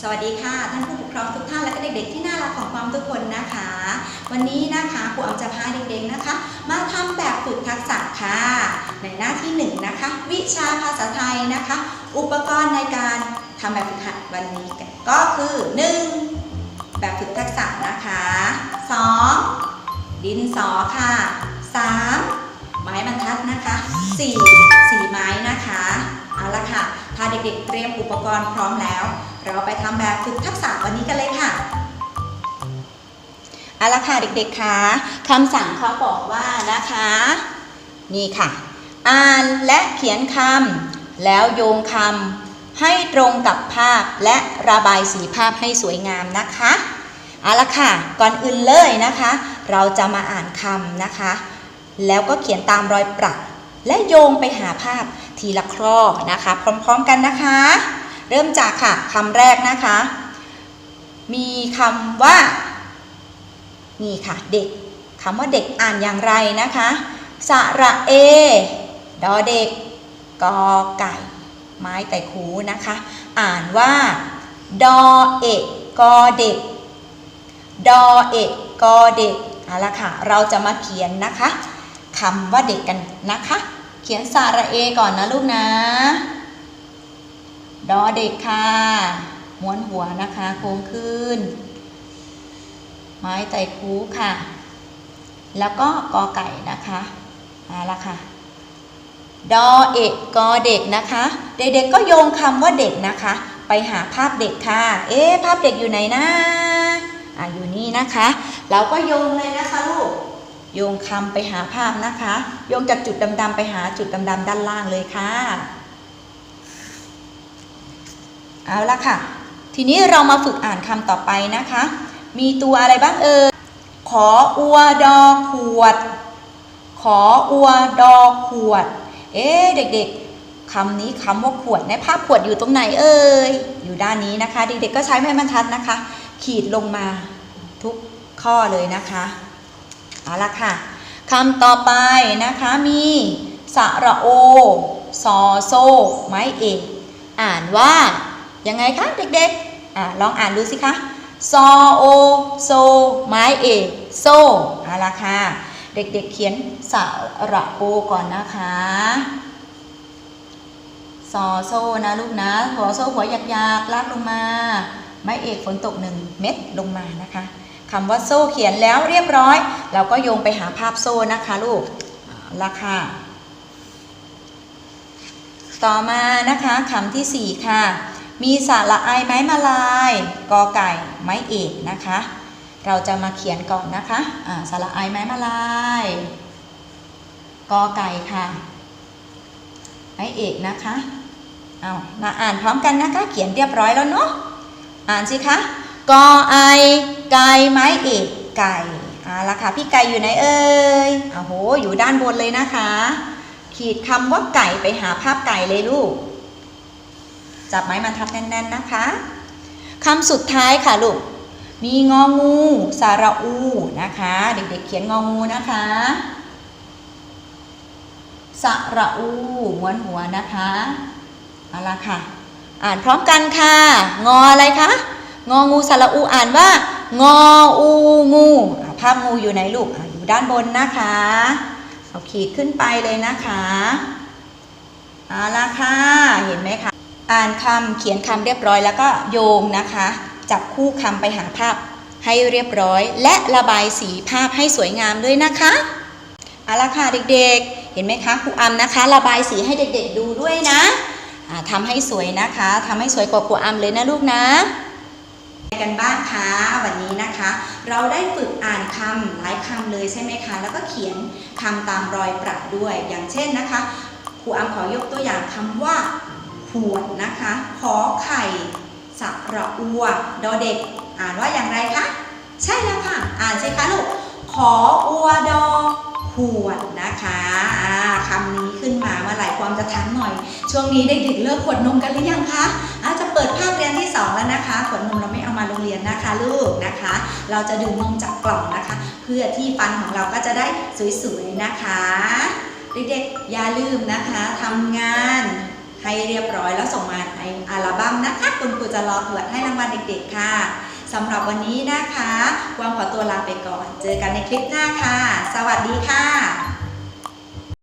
สวัสดีค่ะท่านผู้ปกครองทุกท่านและก็เด็กๆที่น่ารักของความทุกคนนะคะ วันนี้นะคะครูออมจะพาเด็กๆนะคะ มาทำแบบฝึกทักษะค่ะ ในหน้าที่หนึ่งนะคะ วิชาภาษาไทยนะคะ อุปกรณ์ในการทำแบบฝึกหัดวันนี้ก็คือ 1. แบบฝึกทักษะนะคะ 2. ดินสอค่ะ 3. ไม้บรรทัดนะคะ 4. สี เด็กๆ เตรียมอุปกรณ์พร้อมแล้ว เราไปทำแบบฝึกทักษะวันนี้กันเลยค่ะเอาละค่ะเด็กๆคะคำสั่งเขาบอกว่านะคะ นี่ค่ะ อ่านและเขียนคำแล้วโยงคำให้ตรงกับภาพและระบายสีภาพให้สวยงามนะคะเอาละค่ะ ก่อนอื่นเลยนะคะ เราจะมาอ่านคำนะคะ แล้วก็เขียนตามรอยประและโยงไปหาภาพ ทีละข้อนะคะ พร้อมๆกันนะคะ เริ่มจากค่ะคำแรกนะคะ มีคำว่า นี่ค่ะเด็กคำว่าเด็กอ่านอย่างไรนะคะสระเอ ดอเด็กกอไก่ ไม้แต่คูนะคะ อ่านว่า ดอเอกกอเด็ก ดอเอกกอเด็กเอาละค่ะ เราจะมาเขียนนะคะคำว่าเด็กกันนะคะ เขียนสระเอก่อนนะลูกนะ ดอเด็กค่ะม้วนหัวนะคะโค้งขึ้น ไม้ไต่คูค่ะ แล้วก็กอไก่นะคะเอาละค่ะ ดอเอกกอเด็กนะคะ เด็กๆก็โยงคำว่าเด็กนะคะ ไปหาภาพเด็กค่ะ เอ๊ะภาพเด็กอยู่ไหนนะอะอยู่นี่นะคะ เราก็โยงเลยนะคะลูก โยงคำไปหาภาพนะคะ โยงจากจุดดำๆไปหาจุดดำๆด้านล่างเลยค่ะ เอาละค่ะ ทีนี้เรามาฝึกอ่านคำต่อไปนะคะ มีตัวอะไรบ้างเอ่ยขออัวดอขวด ขออัวดอขวด เอ๊ะเด็กๆคำนี้คำว่าขวดในภาพขวดอยู่ตรงไหนเอ่ย อยู่ด้านนี้นะคะ เด็กๆก็ใช้ไม้บรรทัดนะคะ ขีดลงมาทุกข้อเลยนะคะ เอาละค่ะคำต่อไปนะคะมีสระโอซอโซ ไม้เอกอ่านว่า ยังไงคะเด็กๆอะลองอ่านดูสิคะซอโอโซ ไม้เอกโซเอาละค่ะ เด็กๆเขียนสระโอก่อนนะคะซอโซนะลูกนะหัวโซหัวหยักๆลากลงมา ไม้เอกฝนตกหนึ่งเม็ดลงมานะคะ คำว่าโซ่เขียนแล้วเรียบร้อย เราก็โยงไปหาภาพโซ่นะคะลูกเอาละค่ะต่อมานะคะคำที่สี่ค่ะ มีสระไอไม้มาลายกอไก่ไม้เอกนะคะ เราจะมาเขียนก่อนนะคะอ่าสระไอไม้มาลายกอไก่ค่ะไม้เอกนะคะเอามาอ่านพร้อมกันนะคะ เขียนเรียบร้อยแล้วเนาะอ่านสิคะกอไอ ไก่ไม้เอกไก่เอาละค่ะพี่ไก่อยู่ไหนเอ่ยโอ้โหอยู่ด้านบนเลยนะคะ ขีดคำว่าไก่ไปหาภาพไก่เลยลูก จับไม้บรรทัดแน่น ๆนะคะคำสุดท้ายค่ะลูก มีงองูสาระอูนะคะ เด็กๆเขียนงองูนะคะสระอูม้วนหัวนะคะเอาละค่ะ อ่านพร้อมกันค่ะ งออะไรคะงองูสระอูอ่านว่า งออูงูภาพงูอยู่ไหนลูกออยู่ด้านบนนะคะเอาขีดขึ้นไปเลยนะคะเอาละค่ะเห็นไหมคะอ่านคำเขียนคำเรียบร้อยแล้วก็โยงนะคะ จับคู่คำไปหาภาพให้เรียบร้อย และระบายสีภาพให้สวยงามด้วยนะคะเอาละค่ะเด็กๆ เห็นไหมคะครูอัมนะคะ ระบายสีให้เด็กๆดูด้วยนะอ่าทำให้สวยนะคะทำให้สวยกว่าครูอัมเลยนะลูกนะ กันบ้างคะวันนี้นะคะ เราได้ฝึกอ่านคำหลายคำเลยใช่ไหมคะ แล้วก็เขียนคำตามรอยประด้วย อย่างเช่นนะคะครูอัมขอยกตัวอย่างคำว่าขวดนะคะขอไข่สระอัวดอเด็ก อ่านว่าอย่างไรคะ ใช่แล้วค่ะ อ่านสิคะลูกขออัวดอขวดนะคะอ่าคำนี้ขึ้นมาเมื่อไหร่ความจะถามหน่อย ช่วงนี้เด็กๆเลิกขวดนมกันหรือยังคะ เปิดภาคเรียนที่ 2 แล้วนะคะ ขวดนมเราไม่เอามาโรงเรียนนะคะลูกนะคะ เราจะดื่มนมจากกล่องนะคะ เพื่อที่ฟันของเราก็จะได้สวยๆนะคะ เด็กๆอย่าลืมนะคะทำงานให้เรียบร้อยแล้วส่งมาในอัลบั้มนะคะคุณครูจะรอตรวจให้รางวัลเด็กๆค่ะสำหรับวันนี้นะคะวางขอตัวลาไปก่อน เจอกันในคลิปหน้าค่ะ สวัสดีค่ะ